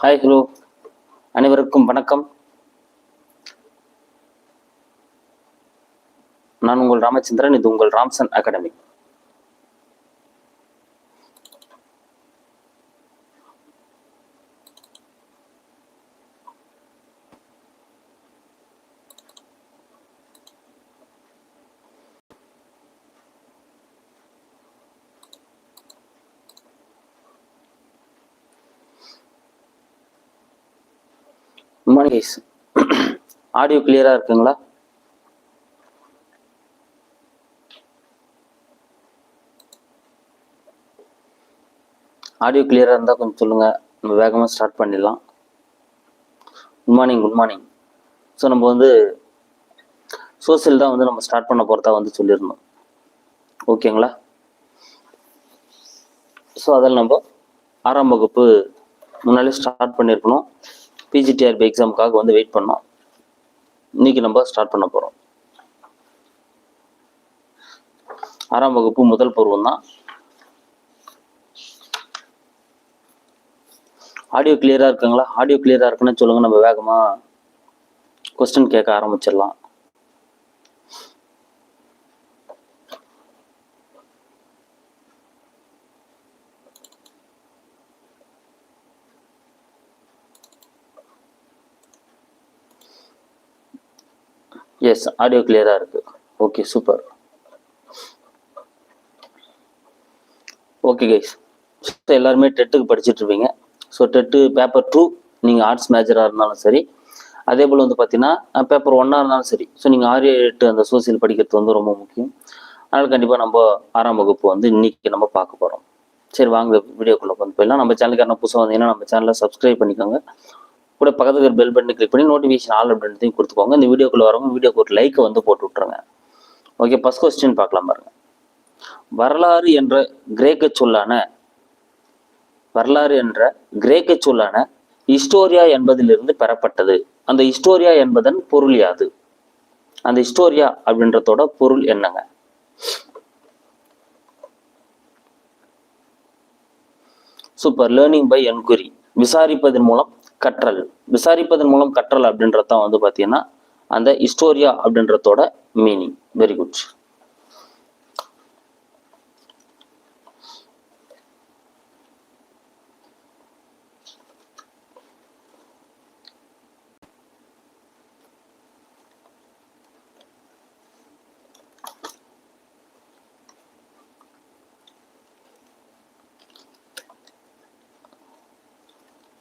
Hi hello அனைவருக்கும் வணக்கம். நான் உங்கள் ராமச்சந்திரன் இது உங்கள் Ramson academy. Morning guys audio கிளியரா இருக்குங்களா? ஆடியோ கிளியராக இருந்தால் கொஞ்சம் சொல்லுங்கள் நம்ம வேகமாக ஸ்டார்ட் பண்ணிடலாம். Good morning good morning so நம்ம வந்து சோசியல் தான் வந்து நம்ம ஸ்டார்ட் பண்ண போகிறதா வந்து சொல்லியிருந்தோம் ஓகேங்களா ஸோ அதில் நம்ம ஆறாம் வகுப்பு முன்னாலே ஸ்டார்ட் பண்ணியிருக்கணும் பிஜிடிஆர்பி எக்ஸாமுக்காக வந்து வெயிட் பண்ணோம். இன்னைக்கு நம்ம ஸ்டார்ட் பண்ண போகிறோம் ஆறாம் வகுப்பு முதல் பருவம் தான். ஆடியோ கிளியராக இருக்குங்களா? ஆடியோ கிளியராக இருக்குன்னு சொல்லுங்கள் நம்ம வேகமாக கொஸ்டின் கேட்க ஆரம்பிச்சிடலாம். எஸ் ஆடியோ கிளியராக இருக்கு. Okay super okay guys so எல்லாருமே டெட்டுக்கு படிச்சுட்டு இருப்பீங்க. ஸோ டெட்டு பேப்பர் டூ நீங்கள் ஆர்ட்ஸ் மேஜராக இருந்தாலும் சரி. அதே போல் வந்து பார்த்தீங்கன்னா பேப்பர் ஒன்னாக இருந்தாலும் சரி. ஸோ நீங்கள் ஆறு எட்டு அந்த சோசியல் படிக்கிறது வந்து ரொம்ப முக்கியம். அதனால் கண்டிப்பாக நம்ம ஆறாம் வகுப்பு வந்து இன்னைக்கு நம்ம பார்க்க போகிறோம் சரி வாங்க வீடியோக்குள்ளே வந்து போயிடலாம். நம்ம சேனலுக்கு என்ன புதுசாக வந்தீங்கன்னா நம்ம சேனலை சப்ஸ்கிரைப் பண்ணிக்கோங்க. கூட பக்கத்துக்கு பெல் பட்டனை கிளிக் பண்ணி நோட்டிஃபிகேஷன் ஆல் அப்படின்றதையும் கொடுத்துக்கோங்க. இந்த வீடியோக்குள்ள வரவங்க வீடியோக்கு ஒரு லைக் வந்து போட்டு விட்ருங்க ஓகே ஃபஸ்ட் கொஸ்டின் பார்க்கலாம் பாருங்க. வரலாறு என்ற கிரேக்க சொல்லான வரலாறு என்ற கிரேக்க சொல்லான ஹிஸ்டோரியா என்பதிலிருந்து பெறப்பட்டது. அந்த ஹிஸ்டோரியா என்பதன் பொருள் யாது? அந்த ஹிஸ்டோரியா அப்படின்றதோட பொருள் என்னங்க? சூப்பர் லேர்னிங் பை என்கொரி விசாரிப்பதன் மூலம் கற்றல் விசாரிப்பதன் மூலம் கற்றல் அப்படின்றதான் வந்து பார்த்தீங்கன்னா அந்த ஹிஸ்டோரியா அப்படின்றதோட மீனிங் வெரி குட்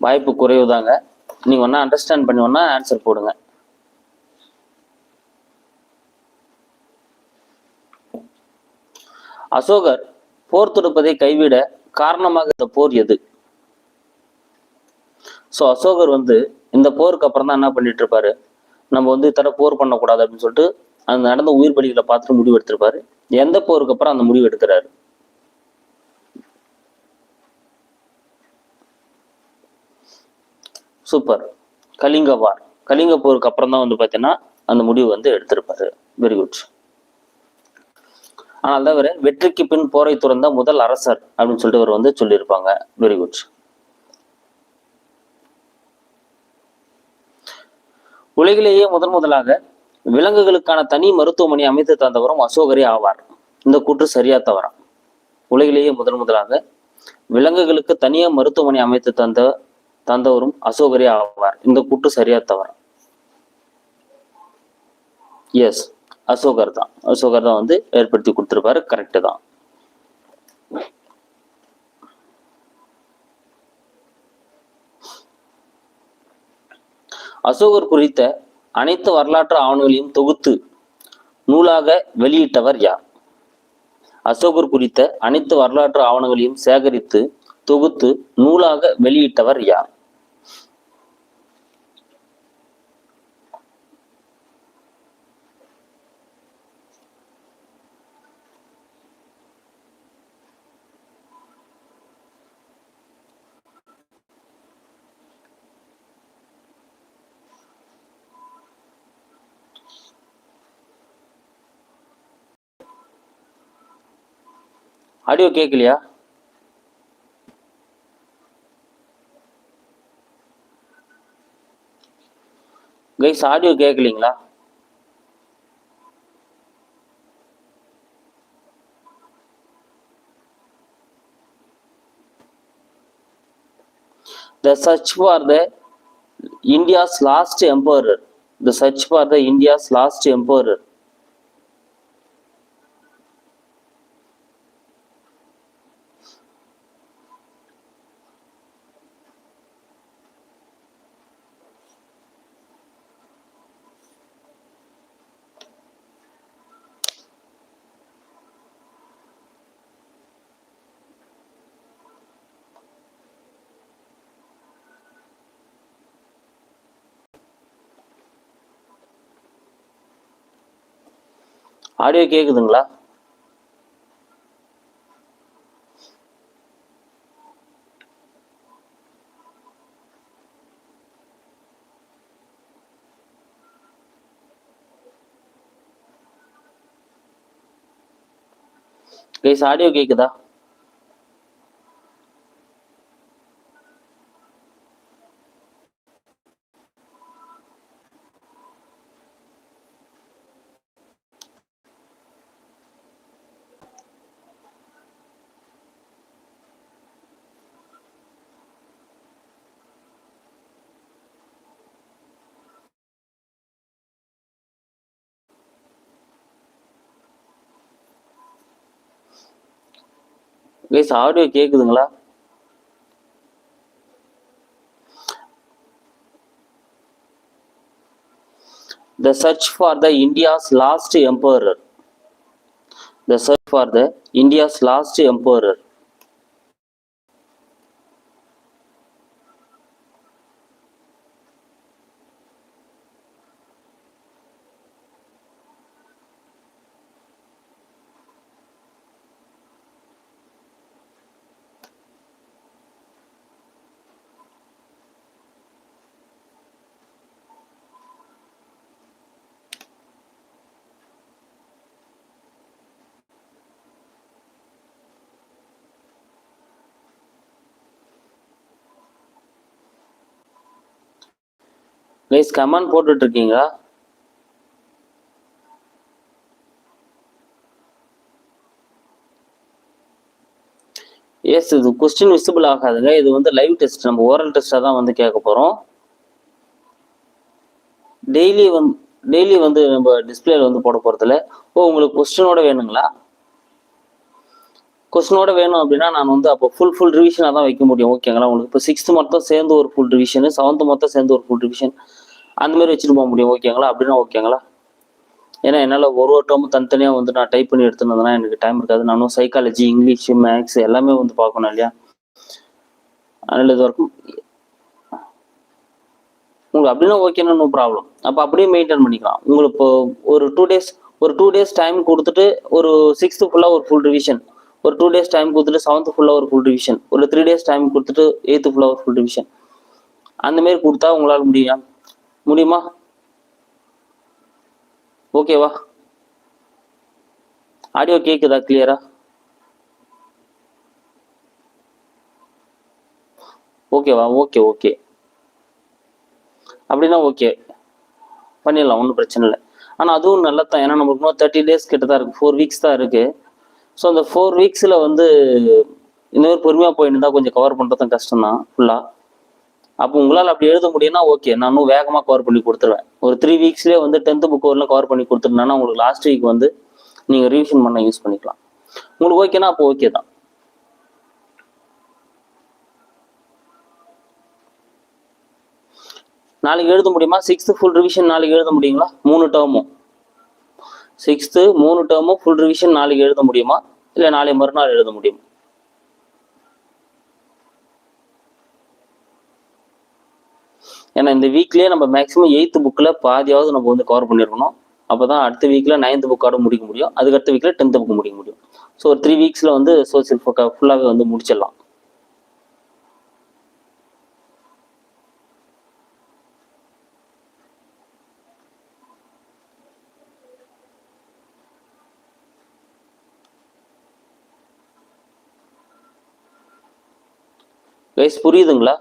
வாய்ப்பு குறைவு தாங்க நீங்க ஒன்றா அண்டர்ஸ்டாண்ட் பண்ணி ஒன்றா ஆன்சர் போடுங்க. அசோகர் போர் தொடுப்பதை கைவிட காரணமாக இந்த போர் எது? ஸோ அசோகர் வந்து இந்த போருக்கு அப்புறம் தான் என்ன பண்ணிட்டு இருப்பாரு? நம்ம வந்து இத்தனை போர் பண்ணக்கூடாது அப்படின்னு சொல்லிட்டு அந்த நடந்த உயிர் பலிகளை பார்த்துட்டு முடிவு எடுத்திருப்பாரு. எந்த போருக்கு அப்புறம் அந்த முடிவு எடுக்கிறாரு? சூப்பர் கலிங்க வார் கலிங்க போருக்கு அப்புறம் தான் வந்து பார்த்தீங்கன்னா அந்த முடிவு வந்து எடுத்திருப்பாரு. வெரி குட் ஆனால் தவிர வெற்றிக்கு பின் போரை துறந்த முதல் அரசர் அப்படின்னு சொல்லிட்டு அவர் வந்து சொல்லியிருப்பாங்க. வெரி குட் உலகிலேயே முதன் முதலாக விலங்குகளுக்கான தனி மருத்துவமனை அமைத்து தந்தவரும் அசோகரே ஆவார். இந்த கூற்று சரியா தவறா? உலகிலேயே முதன் முதலாக விலங்குகளுக்கு தனியாக மருத்துவமனை அமைத்து தந்த தந்தவரும் அசோகரே ஆவார். இந்த கூட்டு சரியா தவறா? எஸ் அசோகர் தான். அசோகர் தான் வந்து ஏற்படுத்தி கொடுத்துருப்பாரு. கரெக்டு தான். அசோகர் குறித்த அனைத்து வரலாற்று ஆவணங்களையும் தொகுத்து நூலாக வெளியிட்டவர் யார்? அசோகர் குறித்த அனைத்து வரலாற்று ஆவணங்களையும் சேகரித்து தொகுத்து நூலாக வெளியிட்டவர் யார்? ஆடியோ கேட்கலையா guys audio கேட்கலீங்களா the search for the India's last emperor the search for the India's last emperor audio கேக்குதுங்களா? கைஸ் ஆடியோ கேக்குதா? கைஸ் ஆடியோ கேக்குதுங்களா the search for the India's last emperor the search for the India's last emperor guys comment போட்டுட்டு இருக்கீங்களா yes இது question visible ஆகாதுங்க. இது வந்து live test நம்ம ஓரல் டெஸ்ட்டாக தான் வந்து கேட்க போகிறோம் டெய்லி வந்து டெய்லி வந்து நம்ம டிஸ்பிளேல வந்து போட போகிறதில்ல ஓ உங்களுக்கு கொஸ்டினோட வேணுங்களா? கொஸ்டினோட வேணும் அப்படின்னா நான் வந்து அப்போ ஃபுல் ஃபுல் ரிவிஷனாக தான் வைக்க முடியும். ஓகேங்களா உங்களுக்கு இப்போ சிக்ஸ்த்து மொத்தம் சேர்ந்து ஒரு ஃபுல் ரிவிஷன் செவன்த்து மொத்தம் சேர்ந்து ஒரு ஃபுல் ரிவிஷன் அந்த மாதிரி வச்சுட்டு போக முடியும் ஓகேங்களா அப்படின்னா ஓகேங்களா ஏன்னா என்னால் ஒரு ஒரு டேர்மும் தனித்தனியாக வந்து நான் டைப் பண்ணி எடுத்துனதுனா எனக்கு டைம் இருக்காது. நானும் சைக்காலஜி இங்கிலீஷ் மேக்ஸ் எல்லாமே வந்து பார்க்கணும் இல்லையா? அதனால் இது வரைக்கும் உங்களுக்கு அப்படின்னா ஓகேன்னா நோ ப்ராப்ளம் அப்போ அப்படியே மெயின்டைன் பண்ணிக்கலாம். உங்களுக்கு இப்போ ஒரு டூ டேஸ் ஒரு டூ டேஸ் டைம் கொடுத்துட்டு ஒரு சிக்ஸ்த்து ஃபுல்லாக ஒரு ஃபுல் ரிவிஷன் ஒரு டூ டேஸ் டைம் கொடுத்துட்டு செவன்த்து ஃபுல்லாக ஒரு ஃபுல் ரிவிஷன் ஒரு த்ரீ டேஸ் டைம் கொடுத்துட்டு எயித்து ஃபுல்லாக ஒரு ஃபுல் ரிவிஷன் அந்த மாதிரி கொடுத்தா உங்களால் முடியும்? முடியுமா? ஓகேவா ஆடியோ கேக்குதா கிளியரா ஓகேவா ஓகே ஓகே அப்படின்னா ஓகே பண்ணிடலாம் ஒன்றும் பிரச்சனை இல்லை. ஆனால் அதுவும் நல்லா தான் ஏன்னா நமக்கு இன்னும் தேர்ட்டி டேஸ் கிட்ட தான் இருக்குது ஃபோர் வீக்ஸ் தான் இருக்குது ஸோ அந்த ஃபோர் வீக்ஸில் வந்து இந்த மாதிரி பொறுமையாக போயிட்டு இருந்தால் கொஞ்சம் கவர் பண்ணுறதும் கஷ்டம் தான் ஃபுல்லாக அப்போ உங்களால் அப்படி எழுத முடியும்னா ஓகே நான் இன்னும் வேகமாக கவர் பண்ணி கொடுத்துருவேன். ஒரு த்ரீ வீக்ஸ்லேயே வந்து டென்த்து புக் வரலாம் கவர் பண்ணி கொடுத்துருந்தேன்னா உங்களுக்கு லாஸ்ட் வீக் வந்து நீங்கள் ரிவிஷன் பண்ண யூஸ் பண்ணிக்கலாம். உங்களுக்கு ஓகேனா அப்போ ஓகே தான். நாளைக்கு எழுத முடியுமா? சிக்ஸ்த்து ஃபுல் ரிவிஷன் நாளைக்கு எழுத முடியுங்களா? மூணு டேர்மும் சிக்ஸ்த்து மூணு டேர்மும் ஃபுல் ரிவிஷன் நாளைக்கு எழுத முடியுமா? இல்லை நாளை மறுநாள் எழுத முடியுமா? ஏன்னா இந்த வீக்லயே நம்ம மேக்ஸிமம் எயித்து புக்கில் பாதியாவது நம்ம வந்து கவர் பண்ணியிருக்கணும் அப்போ தான் அடுத்த வீக்கில் நைன்த் புக்கோட முடிக்க முடியும். அதுக்கு அடுத்த வீக்கில் டென்த் புக் முடிக்க முடியும். ஸோ ஒரு த்ரீ வீக்ஸில் வந்து சோசியல் ஃபுல்லாகவே வந்து முடிச்சிடலாம். கைஸ் புரியுதுங்களா?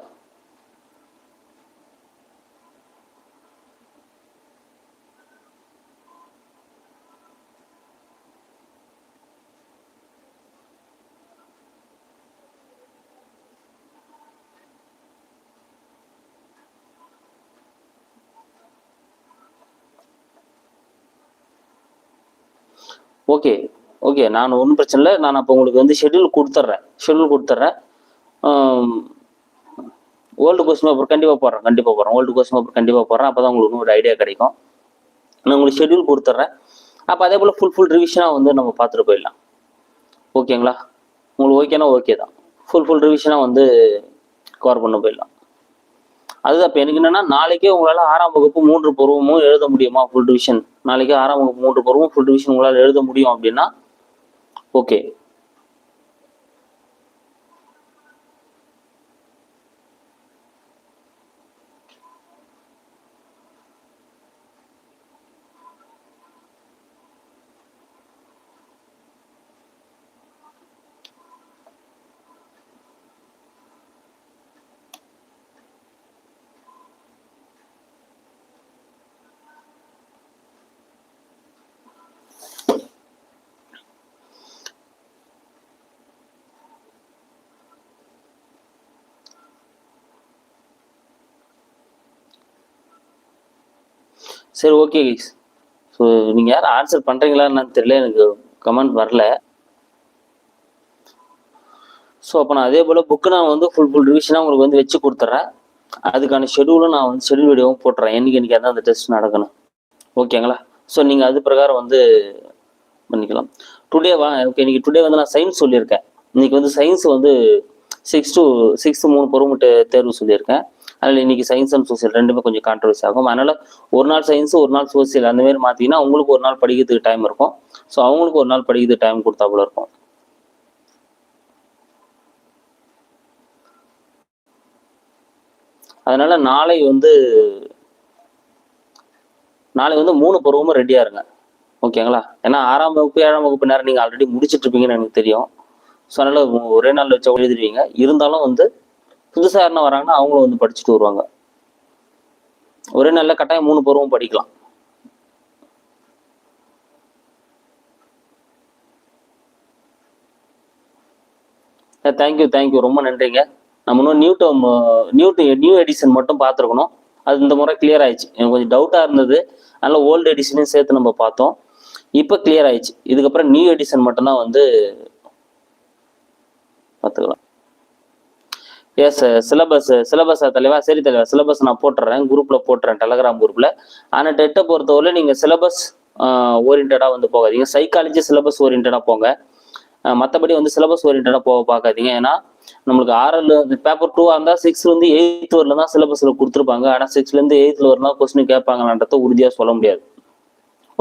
ஓகே ஓகே நான் ஒன்றும் பிரச்சனை இல்லை. நான் அப்போ உங்களுக்கு வந்து ஷெட்யூல் கொடுத்துட்றேன். ஷெட்யூல் கொடுத்துட்றேன். ஓல்டு கொஸ்டின் பேப்பர் கண்டிப்பாக போடுறேன் கண்டிப்பாக போடுறேன் ஓல்டு கொஸ்டின் பேப்பர் கண்டிப்பாக போடுறேன் அப்போ தான் உங்களுக்கு ஒரு ஐடியா கிடைக்கும். நான் உங்களுக்கு ஷெட்யூல் கொடுத்துட்றேன். அப்போ அதே போல் ஃபுல் ஃபுல் ரிவிஷனாக வந்து நம்ம பார்த்துட்டு போயிடலாம். ஓகேங்களா? உங்களுக்கு ஓகேனா ஓகே தான். ஃபுல் ஃபுல் ரிவிஷனாக வந்து கவர் பண்ண போயிடலாம். அதுதான் இப்போ எனக்கு என்னன்னா நாளைக்கே உங்களால் ஆறாம் வகுப்பு மூன்று பருவமும் எழுத முடியுமா? ஃபுல் டிவிஷன் நாளைக்கே ஆறாம் வகுப்பு மூன்று பருவம் ஃபுல் டிவிஷன் உங்களால் எழுத முடியும் அப்படின்னா ஓகே சரி ஓகே கைஸ் ஸோ நீங்கள் யாரும் ஆன்சர் பண்ணுறீங்களா என்னன்னு தெரியல எனக்கு கமெண்ட் வரல. ஸோ அப்போ நான் அதே போல் புக்கு நான் வந்து ஃபுல் ஃபுல் ரிவிஷனாக உங்களுக்கு வந்து வச்சு கொடுத்துட்றேன் அதுக்கான ஷெடியூலும் நான் வந்து ஷெடியூல் வீடியோவும் போட்டுறேன். என்றைக்கு என்னைக்கு அந்த டெஸ்ட் நடக்கணும். ஓகேங்களா ஸோ நீங்கள் அது பிரகாரம் வந்து பண்ணிக்கலாம். டுடே வா ஓகே இன்னைக்கு டுடே வந்து நான் சயின்ஸ் சொல்லியிருக்கேன். இன்னைக்கு வந்து சயின்ஸ் வந்து சிக்ஸ் டு சிக்ஸ் மூணு பொறுமுட்டு தேர்வு சொல்லியிருக்கேன். அதனால் இன்னைக்கு சயின்ஸ் அண்ட் சோசியல் ரெண்டுமே கொஞ்சம் கான்ட்ரவர்சி ஆகும். அதனால ஒரு நாள் சயின்ஸ் ஒரு நாள் சோசியல் அந்த மாதிரி மாற்றிங்கன்னா அவங்களுக்கு ஒரு நாள் படிக்கிறதுக்கு டைம் இருக்கும். ஸோ அவங்களுக்கு ஒரு நாள் படிக்கிறதுக்கு டைம் கொடுத்தா போல இருக்கும். அதனால நாளை வந்து நாளை வந்து மூணு பருவமும் ரெடியா இருங்க. ஓகேங்களா ஏன்னா ஆறாம் வகுப்பு ஏழாம் வகுப்பு நேரம் நீங்க ஆல்ரெடி முடிச்சிட்டு இருப்பீங்கன்னு எனக்கு தெரியும். ஸோ அதனால ஒரே நாள் வச்சா எழுதிடுவீங்க. இருந்தாலும் வந்து புதுசாக யாருன்னா வராங்கன்னா அவங்களும் வந்து படிச்சுட்டு வருவாங்க. ஒரே நல்ல கட்டாயம் மூணு பருவம் படிக்கலாம். தேங்க்யூ தேங்க்யூ ரொம்ப நன்றிங்க. நம்ம இன்னும் new term new new edition மட்டும் பார்த்துருக்கணும். அது இந்த முறை கிளியர் ஆயிடுச்சு. எனக்கு கொஞ்சம் டவுட்டாக இருந்தது. அதனால் ஓல்டு எடிஷனையும் சேர்த்து நம்ம பார்த்தோம். இப்போ கிளியர் ஆயிடுச்சு. இதுக்கப்புறம் நியூ எடிஷன் மட்டும்தான் வந்து பார்த்துக்கலாம். எஸ் சிலபஸ் சிலபஸ் தலைவா சரி தலைவா. சிலபஸ் நான் போட்டுறேன். குரூப்ல போட்டுறேன் டெலகிராம் குரூப்ல ஆனால் டெட்டை பொறுத்தவரை நீங்க சிலபஸ் ஓரியன்டா வந்து போகாதீங்க. சைக்காலஜி சிலபஸ் ஓரியன்டா போங்க. மற்றபடி வந்து சிலபஸ் ஓரியன்டா போக பார்க்காதீங்க. ஏன்னா நம்மளுக்கு ஆறில் பேப்பர் டூ இருந்தால் சிக்ஸ்ல இருந்து எயித் வரல தான் சிலபஸ்ல கொடுத்துருப்பாங்க. ஆனால் சிக்ஸ்ல இருந்து எயித்ல வரலாம் கொஸ்டின் கேட்பாங்கன்றத உறுதியாக சொல்ல முடியாது.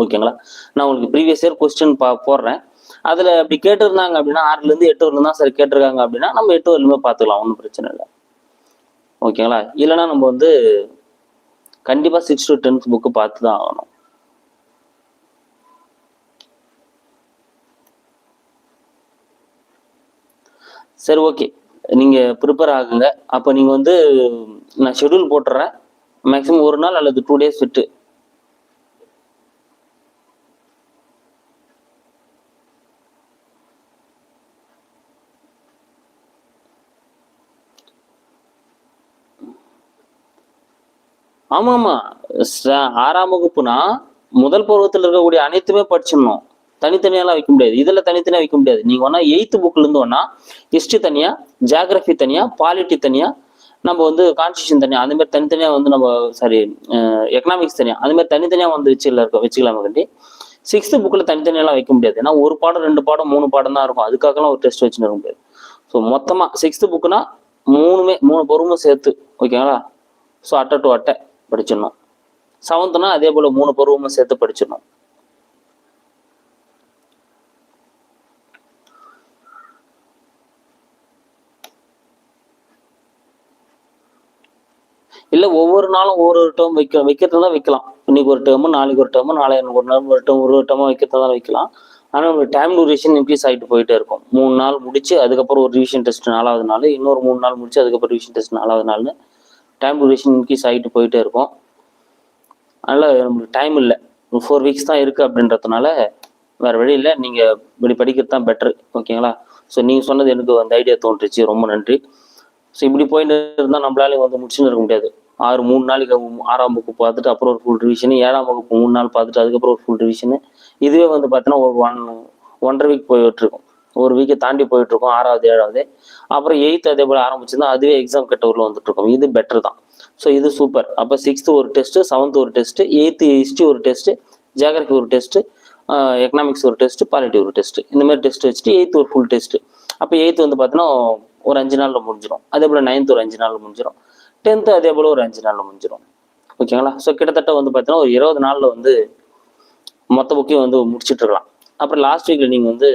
ஓகேங்களா நான் உங்களுக்கு ப்ரீவியஸ் இயர் கொஸ்டின் பா போடுறேன். அதுல அப்படி கேட்டிருந்தாங்க அப்படின்னா ஆறுல இருந்து எட்டு வரலும் தான் சார் கேட்டிருக்காங்க அப்படின்னா நம்ம எட்டு வரலுமே பார்த்துக்கலாம் ஒன்றும் பிரச்சனை இல்லை. ஓகேங்களா? இல்லைன்னா நம்ம வந்து கண்டிப்பா சிக்ஸ் டு டென்த் புக்கு பார்த்து தான் ஆகணும். சரி ஓகே நீங்க ப்ரிப்பேர் ஆகுங்க. அப்போ நீங்க வந்து நான் ஷெட்யூல் போட்டுறேன். மேக்ஸிமம் ஒரு நாள் அல்லது டூ டேஸ் விட்டு ஆமா ஆமா ஆறாம் வகுப்புனா முதல் பருவத்தில் இருக்கக்கூடிய அனைத்துமே படிச்சிடணும். தனித்தனியாலாம் வைக்க முடியாது. இதுல தனித்தனியா வைக்க முடியாது. நீங்க வேணா எயித்து புக்ல இருந்து வேணா ஹிஸ்டரி தனியா ஜியாகிரபி தனியா பாலிட்டி தனியா நம்ம வந்து கான்ஸ்டியூஷன் தனியா அந்த மாதிரி தனித்தனியா வந்து நம்ம சாரி எக்கனாமிக்ஸ் தனியா அந்த மாதிரி தனித்தனியா வந்து வச்சுல இருக்கோம் வச்சுக்கலாம் கண்டி? சிக்ஸ்த் புக்கில் தனித்தனியெல்லாம் வைக்க முடியாது. ஏன்னா ஒரு பாடம் ரெண்டு பாடம் மூணு பாடம் தான் இருக்கும். அதுக்காகலாம் ஒரு டெஸ்ட் வச்சுன்னு இருக்க முடியாது. ஸோ மொத்தமாக சிக்ஸ்த்து புக்குனா மூணுமே மூணு பொறுமும் சேர்த்து ஓகேங்களா ஸோ அட்டை டு அட்டை. படிச்சிடணும். செவன்த்னா அதே போல மூணு பருவமும் சேர்த்து படிச்சிடணும். இல்ல ஒவ்வொரு நாளும் ஒவ்வொரு டேர்ம் வைக்க வைக்கிறதா வைக்கலாம். இன்னைக்கு ஒரு டேர்மு நாளைக்கு ஒரு டேர்மு நாளை ஒரு நாள் ஒரு டேர்ம் ஒரு டேர்மா வைக்கிறதா வைக்கலாம். ஆனால் நம்ம டைம் டூரேஷன் இன்க்ரீஸ் ஆகிட்டு போயிட்டே இருக்கும். மூணு நாள் முடிச்சு அதுக்கப்புறம் ஒரு ரிவிஷன் டெஸ்ட் நாலாவது நாள் இன்னொரு மூணு நாள் முடிச்சு அதுக்கப்புறம் ரிவிஷன் டெஸ்ட் நாலாவது நாள்னு டைம் டூரேஷன் இன்க்ரீஸ் ஆகிட்டு போயிட்டே இருக்கும். அதனால் நம்மளுக்கு டைம் இல்லை. ஃபோர் வீக்ஸ் தான் இருக்குது அப்படின்றதுனால வேறு வழி இல்லை. நீங்கள் இப்படி படிக்கிறது தான் பெட்டர் ஓகேங்களா ஸோ நீங்கள் சொன்னது எனக்கு அந்த ஐடியா தோன்றுச்சு. ரொம்ப நன்றி. ஸோ இப்படி போயிட்டு இருந்தால் நம்மளால வந்து முடிச்சுன்னு இருக்க முடியாது. ஆறு மூணு நாளைக்கு ஆறாம் வகுப்பு பார்த்துட்டு அப்புறம் ஒரு ஃபுல் ரிவிஷனு ஏழாம் வகுப்பு மூணு நாள் பார்த்துட்டு அதுக்கப்புறம் ஒரு ஃபுல் ரிவிஷனு இதுவே வந்து பார்த்தீங்கன்னா ஒரு ஒன் ஒன்றரை வீக் போயிட்டுருக்கும் ஒரு வீக்கை தாண்டி போயிட்டு இருக்கோம் ஆறாவது ஏழாவது. அப்புறம் எயித்து அதே போல் ஆரம்பிச்சிருந்தா அதுவே எக்ஸாம் கட்டூரில் வந்துட்டு இருக்கும் இது பெட்டர் தான். ஸோ இது சூப்பர் அப்போ சிக்ஸ்த்து ஒரு டெஸ்ட்டு செவன்த் ஒரு டெஸ்ட்டு எயித்து ஹிஸ்ட்ரி ஒரு டெஸ்ட்டு ஜியாகிரபி ஒரு டெஸ்ட்டு எக்கனாமிக்ஸ் ஒரு டெஸ்ட்டு பாலிட்டி ஒரு டெஸ்ட்டு இந்த மாதிரி டெஸ்ட் வச்சுட்டு எயித்து ஒரு ஃபுல் டெஸ்ட்டு அப்போ எயித்து வந்து பார்த்தீங்கன்னா ஒரு அஞ்சு நாளில் முடிஞ்சிடும் அதே போல் நைன்த் ஒரு அஞ்சு நாளில் முடிஞ்சிடும் டென்த்து அதே போல் ஒரு அஞ்சு நாளில் முடிஞ்சிடும் ஓகேங்களா ஸோ கிட்டத்தட்ட வந்து பார்த்தீங்கன்னா ஒரு இருபது நாளில் வந்து மொத்த புக்கையும் வந்து முடிச்சிட்டு இருக்கலாம் அப்புறம் லாஸ்ட் வீக்கில் நீங்கள் வந்து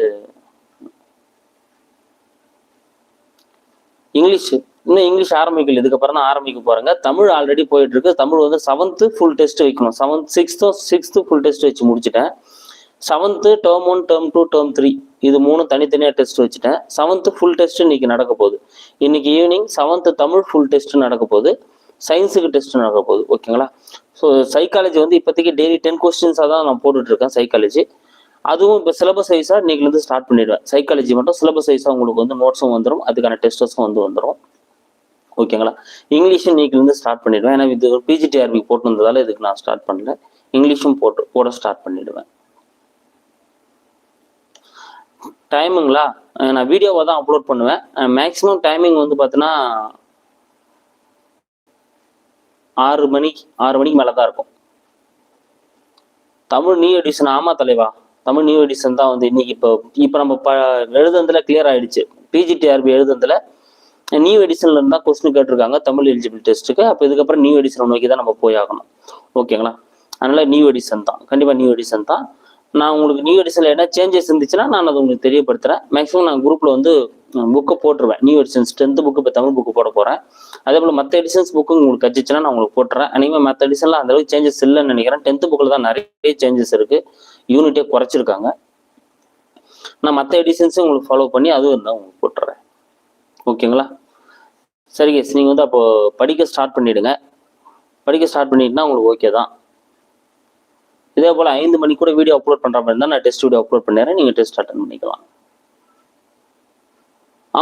இங்கிலீஷ் இன்னும் இங்கிலீஷ் ஆரம்பிக்கல. இதுக்கப்புறம் தான் ஆரம்பிக்க போறாங்க. தமிழ் ஆல்ரெடி போயிட்டு இருக்கு தமிழ் வந்து செவன்த்து ஃபுல் டெஸ்ட் வைக்கணும். செவன்த் சிக்ஸ்த்தும் சிக்ஸ்த்து ஃபுல் டெஸ்ட் வச்சு முடிச்சிட்டேன். Seventh term one term two term three இது மூணு தனித்தனியாக டெஸ்ட் வச்சுட்டேன். செவன்த்து ஃபுல் டெஸ்ட் இன்னைக்கு நடக்க போகுது. இன்னைக்கு evening seventh Tamil full test நடக்க போகுது. சயின்ஸுக்கு டெஸ்ட் நடக்க போகுது. ஓகேங்களா? ஸோ சைக்காலஜி வந்து இப்போதைக்கு டெய்லி டென் கொஸ்டின்ஸாக தான் நான் போட்டுட்டு இருக்கேன் சைக்காலஜி அதுவும் இப்போ சிலபஸ் வைஸாக இன்னைக்குலேருந்து ஸ்டார்ட் பண்ணிடுவேன். சைக்காலஜி மட்டும் சிலபஸ் வைஸாக உங்களுக்கு வந்து நோட்ஸும் வந்துடும் அதுக்கான டெஸ்டஸும் வந்து வந்துடும் ஓகேங்களா இங்கிலீஷும் இன்னைக்குலேருந்து ஸ்டார்ட் பண்ணிடுவேன். ஏன்னா இது பிஜிடிஆர்பி போட்டு வந்ததால் இதுக்கு நான் ஸ்டார்ட் பண்ணல. இங்கிலீஷும் போட்டு போட ஸ்டார்ட் பண்ணிடுவேன். டைமுங்களா நான் வீடியோவை தான் அப்லோட் பண்ணுவேன். மேக்ஸிமம் டைமிங் வந்து பார்த்தீங்கன்னா ஆறு மணிக்கு ஆறு மணிக்கு மேலே தான் இருக்கும். தமிழ் நியூ எடிஷன் ஆமா தலைவா? தமிழ் நியூ எடிஷன் தான் வந்து இன்னைக்கு இப்போ இப்போ நம்ம ப எழுதுனதுல கிளியர் ஆயிடுச்சு. பிஜிடிஆர்பி எழுதுனதுல நியூ எடிஷன்ல இருந்தால் கொஸ்டின் கேட்டிருக்காங்க தமிழ் எலிஜிபிள் டெஸ்ட்டுக்கு அப்போ இதுக்கப்புறம் நியூ எடிஷன் நோக்கி தான் நம்ம போய் ஆகணும். ஓகேங்களா அதனால நியூ எடிஷன் தான். கண்டிப்பா நியூ எடிஷன் தான். நான் உங்களுக்கு நியூ எடிஷன்ல என்ன சேஞ்சஸ் இருந்துச்சுன்னா நான் அதை உங்களுக்கு தெரியப்படுத்துறேன். மேக்ஸிமம் நான் குரூப்ல வந்து புக்கை போட்டுருவேன். நியூ எடிஷன்ஸ் டென்த்து புக்கு இப்போ தமிழ் புக்கு போட போறேன். அதே போல மற்ற எடிஷன்ஸ் புக்கு உங்களுக்கு கச்சிச்சுன்னா நான் உங்களுக்கு போட்டுறேன். அனிமே மற்ற எடிஷன்ல அந்தளவுக்கு சேஞ்சஸ் இல்லைன்னு நினைக்கிறேன். டென்த் புக்கில் தான் நிறைய சேஞ்சஸ் இருக்கு. யூனிட்டே குறைச்சிருக்காங்க. நான் மற்ற எடிஷன்ஸும் உங்களுக்கு ஃபாலோ பண்ணி அதுவும் இருந்தால் உங்களுக்கு போட்டுறேன். ஓகேங்களா? சரி கேஸ் நீங்கள் வந்து அப்போ படிக்க ஸ்டார்ட் பண்ணிடுங்க. படிக்க ஸ்டார்ட் பண்ணிட்டுனா உங்களுக்கு ஓகே தான். இதே போல் ஐந்து மணி கூட வீடியோ அப்லோட் பண்ணுற மாதிரி இருந்தால் நான் டெஸ்ட் வீடியோ அப்லோட் பண்ணிடுறேன். நீங்கள் டெஸ்ட் அட்டன் பண்ணிக்கலாம்.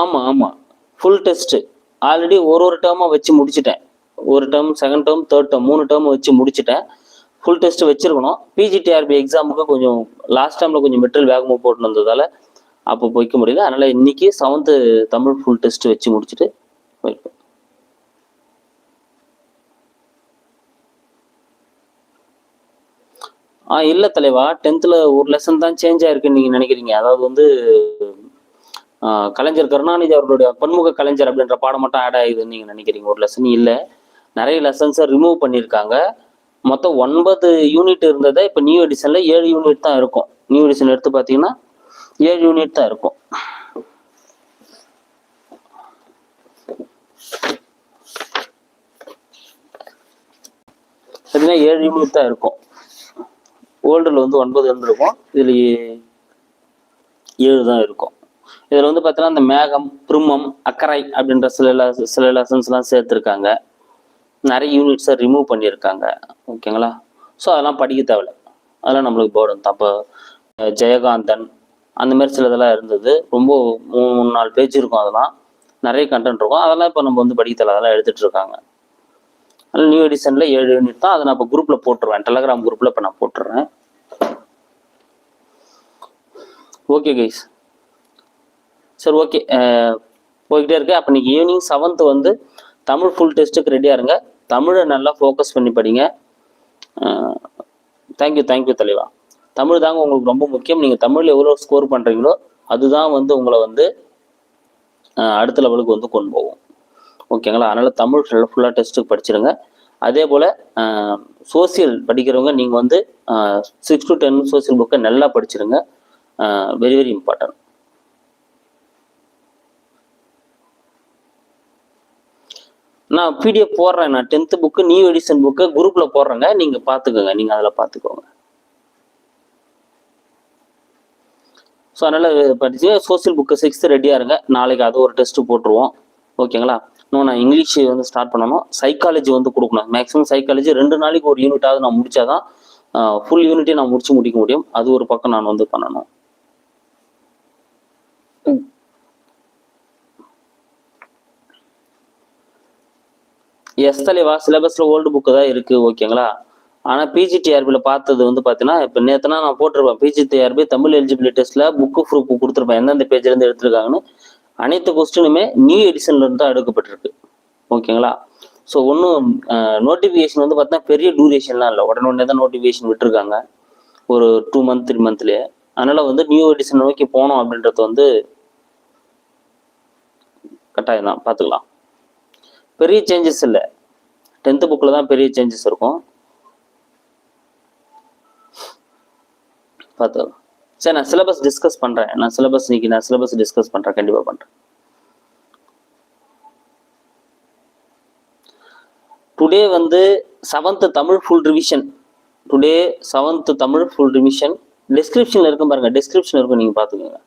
ஆமாம் ஆமாம் ஃபுல் டெஸ்ட்டு ஆல்ரெடி ஒரு ஒரு டேர்மாக வச்சு முடிச்சிட்டேன். ஒரு term second term third term மூணு டேர்ம் வச்சு முடிச்சிட்டேன். ஃபுல் டெஸ்ட் வச்சிருக்கணும். பிஜிடிஆர்பி எக்ஸாமுக்கு கொஞ்சம் லாஸ்ட் டைமில் கொஞ்சம் மெட்டீரியல் வேகமாக போட்டு வந்ததால அப்போ போய்க்க முடியல. அதனால் இன்னைக்கு செவன்த்து தமிழ் ஃபுல் டெஸ்ட் வச்சு முடிச்சுட்டு போயிருப்போம் ஆ இல்லை தலைவா டென்த்தில் ஒரு லெசன் தான் சேஞ்ச் ஆயிருக்குன்னு நீங்கள் நினைக்கிறீங்க. அதாவது வந்து கலைஞர் கருணாநிதி அவர்களுடைய பன்முக கலைஞர் அப்படின்ற பாடம் மட்டும் ஆட் ஆகுதுன்னு நீங்கள் நினைக்கிறீங்க. ஒரு லெசன் இல்லை. நிறைய லெசன்ஸை ரிமூவ் பண்ணியிருக்காங்க. மொத்தம் ஒன்பது யூனிட் இருந்ததை இப்போ நியூ எடிஷனில் ஏழு யூனிட் தான் இருக்கும். நியூ எடிஷன் எடுத்து பார்த்தீங்கன்னா ஏழு யூனிட் தான் இருக்கும். பார்த்தீங்கன்னா ஏழு யூனிட் தான் இருக்கும். ஓல்டில் வந்து ஒன்பது இருந்திருக்கும். இதில் ஏழு தான் இருக்கும். இதில் வந்து பார்த்தீங்கன்னா இந்த மேகம் பிருமம் அக்கரை அப்படின்ற சில சில லெசன்ஸ்லாம் சேர்த்துருக்காங்க. நிறைய யூனிட்ஸை ரிமூவ் பண்ணியிருக்காங்க. ஓகேங்களா? ஸோ அதெல்லாம் படிக்க தேவையில்ல. அதெல்லாம் நம்மளுக்கு போர்டு தான். அப்போ ஜெயகாந்தன் அந்த மாதிரி சில இதெல்லாம் இருந்தது. ரொம்ப மூணு மூணு நாலு பேஜ் இருக்கும் அதெல்லாம். நிறைய கண்டென்ட் இருக்கும். அதெல்லாம் இப்போ நம்ம வந்து படிக்க தேவை அதெல்லாம் எடுத்துகிட்டு இருக்காங்க. அதனால் நியூ எடிஷனில் ஏழு யூனிட் தான். அதை நான் இப்போ குரூப்பில் போட்டுருவேன். டெலகிராம் குரூப்பில் இப்போ நான் போட்டுடுறேன் ஓகே கைஸ் சரி ஓகே போய்கிட்டே இருக்கு. அப்போ இன்னைக்கு ஈவினிங் செவன்த் வந்து தமிழ் ஃபுல் டெஸ்ட்டுக்கு ரெடியாக இருங்க. தமிழை நல்லா ஃபோக்கஸ் பண்ணி படிங்க. தேங்க்யூ தேங்க்யூ தலைவா. தமிழ் தாங்க உங்களுக்கு ரொம்ப முக்கியம். நீங்கள் தமிழில் எவ்வளோ ஸ்கோர் பண்ணுறீங்களோ அதுதான் வந்து உங்களை வந்து அடுத்த லெவலுக்கு வந்து கொண்டு போகும். ஓகேங்களா அதனால் தமிழ் ஃபுல்லாக டெஸ்ட்டுக்கு படிச்சிருங்க. அதே போல் சோசியல் படிக்கிறவங்க நீங்கள் வந்து சிக்ஸ் டு டென் சோசியல் புக்கை நல்லா படிச்சிருங்க. வெரி வெரி இம்பார்ட்டன்ட் நான் பிடிஎஃப் போடுறேன். நான் tenth book new edition book குரூப்பில் போடுறேங்க. நீங்கள் பார்த்துக்கோங்க நீங்கள் அதில் பார்த்துக்கோங்க ஸோ அதனால் படிச்சு சோசியல் புக்கு சிக்ஸ்த்து ரெடியாக இருங்க. நாளைக்கு அது ஒரு டெஸ்ட்டு போட்டுருவோம். ஓகேங்களா? இன்னும் நான் இங்கிலீஷ் வந்து ஸ்டார்ட் பண்ணணும். சைக்காலஜி வந்து கொடுக்கணும். மேக்ஸிமம் சைக்காலஜி ரெண்டு நாளைக்கு ஒரு யூனிட்டாவது நான் முடிச்சாதான் ஃபுல் யூனிட்டே நான் முடிச்சு முடிக்க முடியும். அது ஒரு பக்கம் நான் வந்து பண்ணணும். எஸ் தலைவா சிலபஸ்ல ஓல்டு புக்கு தான் இருக்கு ஓகேங்களா ஆனால் பிஜிடிஆர்பியில் பார்த்தது வந்து பார்த்தீங்கன்னா இப்போ நேற்றுனா நான் போட்டிருப்பேன். பிஜிடிஆர்பி தமிழ் எலிஜிபிலிட்டி டெஸ்ட்டில் புக்கு ப்ரூஃப் கொடுத்துருப்பேன். எந்தெந்த பேஜ்லேருந்து எடுத்திருக்காங்கன்னு. அனைத்து கொஸ்டினுமே நியூ எடிஷன்லேருந்து தான் எடுக்கப்பட்டிருக்கு. ஓகேங்களா ஸோ ஒன்றும் நோட்டிஃபிகேஷன் வந்து பார்த்தீங்கன்னா பெரிய டூரேஷன்லாம் இல்லை. உடனே உடனே தான் நோட்டிஃபிகேஷன் விட்டுருக்காங்க. ஒரு டூ மந்த் த்ரீ மந்த்லேயே அதனால் வந்து நியூ எடிஷன் நோக்கி போனோம் அப்படின்றது வந்து கட்டாயம் தான். பார்த்துக்கலாம். பெரிய சேஞ்சஸ் இல்லை. டென்த்து புக்கில் தான் பெரிய சேஞ்சஸ் இருக்கும். பார்த்து. சரி நான் சிலபஸ் டிஸ்கஸ் பண்ணுறேன் நான் சிலபஸ் இன்னைக்கு நான் சிலபஸ் டிஸ்கஸ் பண்ணுறேன் கண்டிப்பாக பண்ணுறேன் டுடே வந்து seventh Tamil full revision today seventh Tamil full revision டிஸ்கிரிப்ஷனில் இருக்கும் பாருங்க. டிஸ்கிரிப்ஷன் இருக்கும் நீங்கள் பார்த்துக்கோங்க.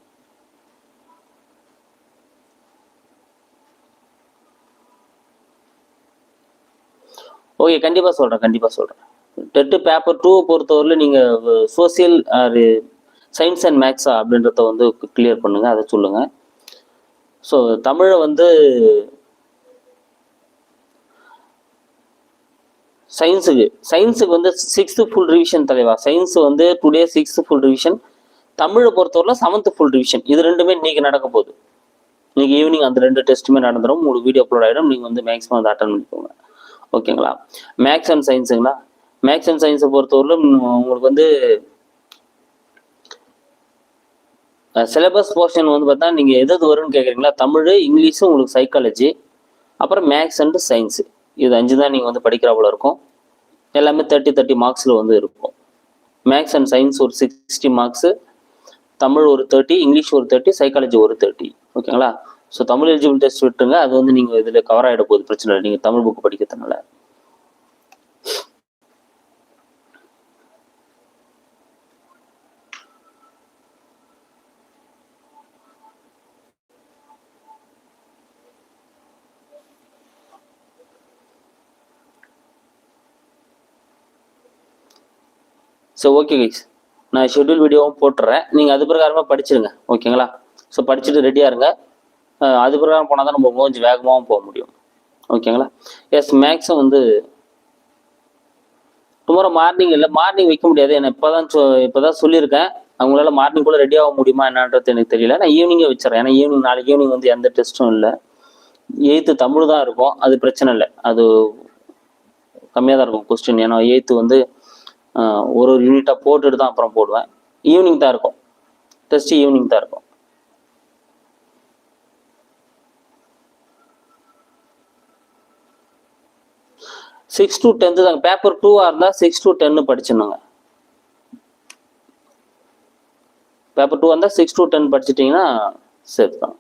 ஓகே கண்டிப்பாக சொல்கிறேன் கண்டிப்பாக சொல்கிறேன் டெட்டு பேப்பர் டூ பொறுத்தவரையில் நீங்கள் சோசியல் சயின்ஸ் அண்ட் மேக்ஸா அப்படின்றத வந்து கிளியர் பண்ணுங்கள் அதை சொல்லுங்கள் ஸோ தமிழை வந்து சயின்ஸுக்கு சயின்ஸுக்கு வந்து சிக்ஸ்த்து ஃபுல் ரிவிஷன் தலைவா? சயின்ஸ் வந்து டுடே சிக்ஸ்த்து ஃபுல் ரிவிஷன் தமிழை பொறுத்தவரையில் செவன்த் ஃபுல் ரிவிஷன் இது ரெண்டுமே இன்னைக்கு நடக்க போகுது. இன்னைக்கு ஈவினிங் அந்த ரெண்டு டெஸ்ட்டுமே நடந்துடும் உங்களுக்கு வீடியோ அப்லோட் ஆகிடும் நீங்கள் வந்து மேக்ஸிமம் அதை அட்டன் பண்ணிக்கோங்க. ஓகேங்களா? மேக்ஸ் அண்ட் சயின்ஸுங்களா மேக்ஸ் அண்ட் சயின்ஸை பொறுத்தவரையிலும் உங்களுக்கு வந்து சிலபஸ் போர்ஷன் வந்து பார்த்தா நீங்கள் எது எது வரும்னு கேட்குறீங்களா தமிழ் இங்கிலீஷும் உங்களுக்கு சைக்காலஜி அப்புறம் மேக்ஸ் அண்ட் சயின்ஸு இது அஞ்சு தான் நீங்கள் வந்து படிக்கிறாப்புல இருக்கும். எல்லாமே தேர்ட்டி தேர்ட்டி மார்க்ஸில் வந்து இருக்கும். மேக்ஸ் அண்ட் சயின்ஸ் ஒரு சிக்ஸ்டி மார்க்ஸு தமிழ் ஒரு தேர்ட்டி இங்கிலீஷ் ஒரு தேர்ட்டி சைக்காலஜி ஒரு தேர்ட்டி ஓகேங்களா? ஸோ தமிழ் எலிஜிபிள் டெஸ்ட் விட்டுருங்க. அது வந்து நீங்கள் இதில் கவர் ஆகிட போகுது. பிரச்சனை இல்லை. நீங்கள் தமிழ் புக் படிக்கிறதுனால. ஸோ ஓகே கைஸ் நான் ஷெட்யூல் வீடியோவும் போட்டுறேன். நீங்கள் அது பிரகாரமாக படிச்சிருங்க. ஓகேங்களா ஸோ படிச்சுட்டு ரெடியாக இருங்க. அது பிரகாரம் போனால் தான் நம்ம கொஞ்சம் வேகமாகவும் போக முடியும். ஓகேங்களா? எஸ் மேக்ஸும் வந்து டுமாரோ மார்னிங் இல்லை மார்னிங் வைக்க முடியாது. ஏன்னா இப்போ தான் இப்போ தான் சொல்லியிருக்கேன். அவங்களால மார்னிங் கூட ரெடி ஆக முடியுமா என்னன்றது எனக்கு தெரியல. நான் ஈவினிங்கே வச்சுறேன் ஏன்னா ஈவினிங் நாளைக்கு ஈவினிங் வந்து எந்த டெஸ்ட்டும் இல்லை. எயித்து தமிழ் தான் இருக்கும். அது பிரச்சனை இல்லை. அது கம்மியாக தான் இருக்கும் கொஸ்டின் ஏன்னா எயித்து வந்து ஒரு ஒரு யூனிட்டாக போட்டுட்டு தான் அப்புறம் போடுவேன். ஈவினிங் தான் இருக்கும். டெஸ்ட் ஈவினிங் தான் இருக்கும். சிக்ஸ் டு டென்த்து தாங்க. பேப்பர் டூவாக இருந்தால் சிக்ஸ் டு டென்னு படிச்சிடணுங்க. பேப்பர் டூ இருந்தால் சிக்ஸ் டு டென் படிச்சிட்டிங்கன்னா சேஃப் தான்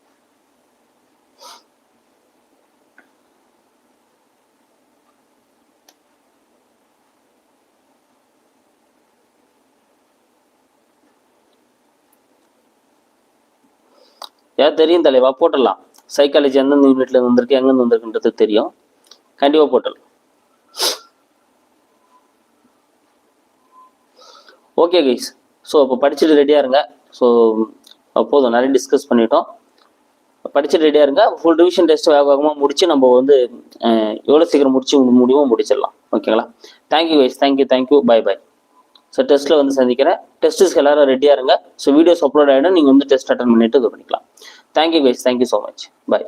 ஏதாவது தெரியும் தலைவா? போட்டலாம் சைக்காலஜி எந்தெந்த யூனிட்ல வந்திருக்கு எங்கேருந்து வந்திருக்குன்றது தெரியும். கண்டிப்பாக போட்டலாம் ஓகே கைஸ் ஸோ இப்போ படிச்சுட்டு ரெடியாக இருங்க. ஸோ போதும். நிறைய டிஸ்கஸ் பண்ணிட்டோம். படிச்சுட்டு ரெடியாக இருங்க. ஃபுல் ரிவிஷன் டெஸ்ட் வேகமாக முடிச்சு நம்ம வந்து எவ்வளோ சீக்கிரம் முடிச்சு முடியுமோ முடிச்சிடலாம். ஓகேங்களா thank you guys thank you thank you bye bye so டெஸ்ட்டில் வந்து சந்திக்கிறேன். டெஸ்ட்டுக்கு எல்லாரும் ரெடியாக இருங்க. ஸோ வீடியோஸ் அப்லோட் ஆகிடும் நீங்கள் வந்து டெஸ்ட் அட்டன் பண்ணிட்டு இது பண்ணிக்கலாம். Thank you guys thank you so much bye